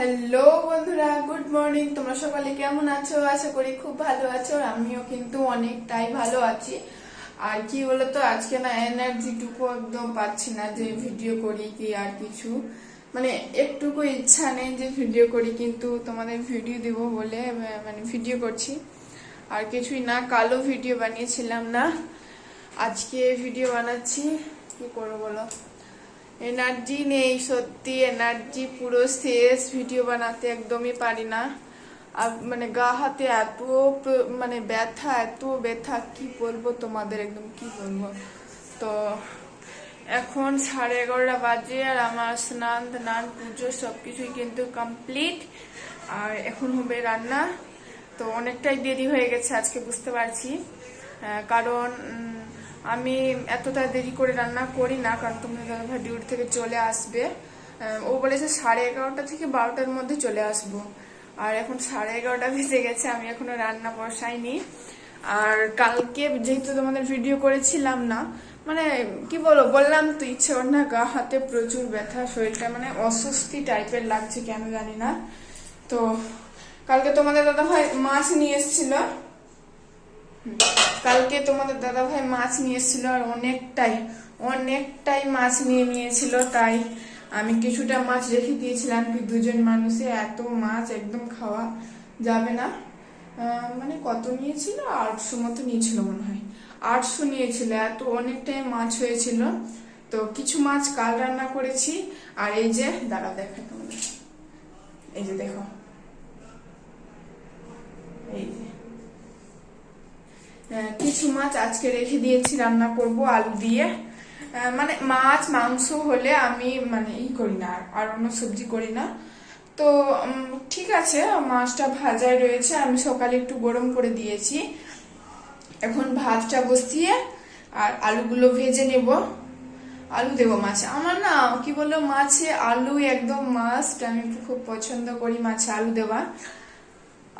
Hello বন্ধুরা good morning তোমরা সকালে কেমন আছো? আশা করি খুব ভালো আছো আমিও কিন্তু অনেকটাই ভালো আছি। আর কি বলতো, আজকে না এনার্জিটুকু একদম পাচ্ছি না যে ভিডিও করি কি আর কিছু। মানে একটুকু ইচ্ছা নেই যে ভিডিও করি, কিন্তু তোমাদের ভিডিও দিব বলে মানে ভিডিও করছি। আর কিছুই না, কালো ভিডিও বানিয়েছিলাম না। আজকে ভিডিও বানাচ্ছি। কি করব বলো? এনার্জি নেই, সত্যি এনার্জি পুরো শেষ ভিডিও বানাতে একদমই পারি না। আর মানে গা হাতে এত মানে ব্যথা, এত ব্যথা, কি বলব তোমাদের একদম কি বলব? তো এখন সাড়ে এগারোটা বাজে আর আমার স্নান, ধান, পুজো সবকিছুই কিন্তু কমপ্লিট আর এখন হবে রান্না। তো অনেকটাই দেরি হয়ে গেছে, আজকে বুঝতে পারছি। কারণ আমি এতটা দেরি করে রান্না করি না, কারণ তোমার দাদাভাই ডিউটি থেকে চলে আসবে। ও বলেছে সাড়ে এগারোটা থেকে বারোটার মধ্যে চলে আসব। আর এখন সাড়ে এগারোটা বেজে গেছে, আমি এখনও রান্না বসাইনি। আর কালকে যেহেতু তোমাদের ভিডিও করেছিলাম না মানে কি বলব, বললাম তো ইচ্ছে ওর না গা হাতে প্রচুর ব্যথা, শরীরটা মানে অস্বস্তি টাইপের লাগছে, কেন জানি না। তো কালকে তোমাদের দাদা ভাই মাছ নিয়ে এসেছিল। কালকে তোমাদের দাদা ভাই মাছ নিয়ে আর অনেকটাই অনেকটাই মাছ নিয়ে নিয়েছিল, তাই আমি কিছুটা মাছ রেখে দিয়েছিলাম কি দুজন মানুষে, এত মাছ একদম খাওয়া যাবে না। মানে কত নিয়েছিল? আটশো মতো নিয়েছিল মনে হয়। আটশো নিয়েছিল, এত অনেকটাই মাছ হয়েছিল। তো কিছু মাছ কাল রান্না করেছি। আর এই যে দাঁড়া দেখা তোমাদের। এই যে দেখো এই যে কিছু মাছ আজকে রেখে দিয়েছি, রান্না করব আলু দিয়ে। মানে মাছ, মাংস হলে আমি মানে ই করি না আর- আর অন্য সবজি করি না। তো ঠিক আছে, মাছটা ভাজায় রয়েছে, আমি সকালে একটু গরম করে দিয়েছি। এখন ভাতটা বসিয়ে আর আলুগুলো ভেজে নেব। আলু দেবো মাছে। আমার না, কি বলল, মাছে আলু একদম মাস্ট আমি খুব পছন্দ করি মাছে আলু দেওয়া।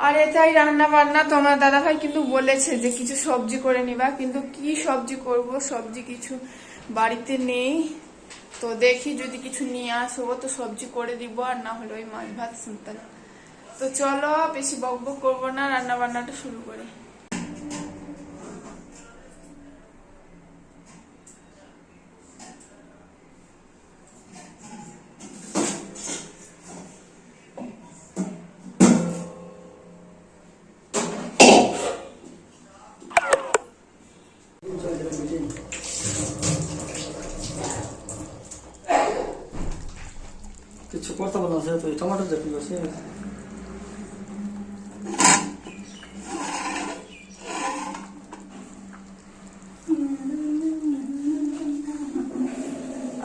আর তাই রান্না বান্না তোমার দাদা ভাই কিন্তু বলেছে যে কিছু সবজি করে নিবা, কিন্তু কি সবজি করব? সবজি কিছু বাড়িতে নেই। তো দেখি যদি কিছু নিয়ে আসব তো সবজি করে দিব, আর না হলে ওই মাছ ভাত শুনতে তো চলো, বেশি বক বক করব না রান্না বান্নাটা শুরু করি। কিছু করতে পারলাম না তো টমেটো দেখুন আছে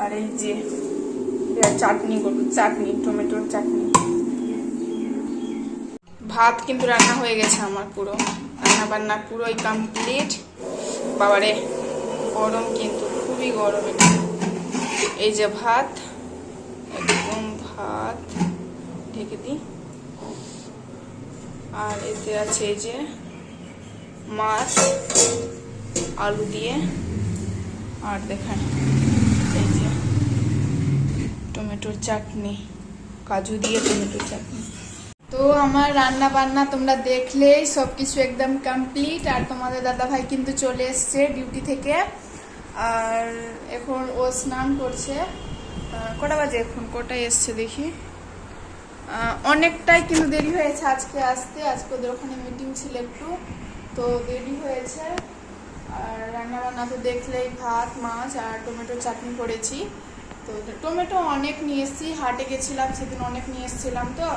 আর এই যে চাটনি করব চাটনি টমেটোর চাটনি ভাত কিন্তু রান্না হয়ে গেছে আমার পুরো। রান্না বান্না পুরোই কমপ্লিট বাবারে, গরম কিন্তু খুবই গরম এটা। এই যে ভাত। ভাত ঢেকে দিই। আর এতে আছে এই যে মাছ, আলু দিয়ে। আর দেখেন এই যে টমেটোর চাটনি, কাজু দিয়ে টমেটোর চাটনি। তো আমার রান্না বান্না তোমরা দেখলেই সবকিছু একদম কমপ্লিট আর তোমাদের দাদা ভাই কিন্তু চলে এসছে ডিউটি থেকে। আর এখন ও স্নান করছে। কটা বাজে এখন? কটায় এসছে দেখি। অনেকটাই কিন্তু দেরি হয়েছে আজকে আসতে। আজকে ওদের ওখানে মিটিং ছিল একটু, তো দেরি হয়েছে। আর রান্না বান্না তো দেখলেই ভাত, মাছ আর টমেটো চাটনি করেছি। তো টমেটো অনেক নিয়ে এসেছি। হাটে গেছিলাম, সেদিন অনেক নিয়ে এসেছিলাম তো।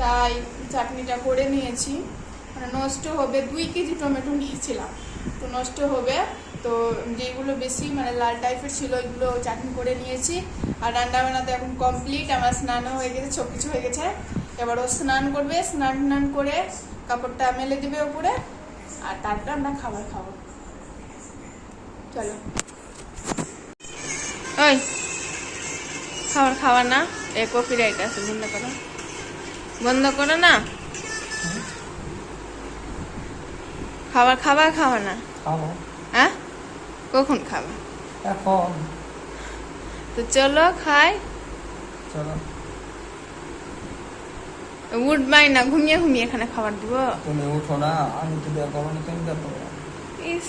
তাই চাটনিটা করে নিয়েছি। মানে নষ্ট হবে, দুই কেজি টমেটো নিয়েছিলাম। তো নষ্ট হবে। তো যেগুলো বেশি মানে লাল টাইপের ছিল, ওইগুলো চাটনি করে নিয়েছি। আর রান্না বান্না তো এখন কমপ্লিট আমার স্নানও হয়ে গেছে সব কিছু হয়ে গেছে। এবার ও স্নান করবে স্নান টান করে কাপড়টা মেলে দিবে উপরে আর তারপরে আমরা খাবার খাব। চলো। ওই খাবার খাওয়া না এ কপি রাইট আছে বন্ধ করো। বন্ধ করো না? খাবার খাবার খাওয়া না? হ্যাঁ? কখন খাবে? এখন। তো চলো খাই। চলো। উঠবাই না ঘুমিয়ে ঘুমিয়ে এখানে খাবার দিব। তুমি উঠো না আমি তো দেওয়া করো না তুমি দেখো ইস।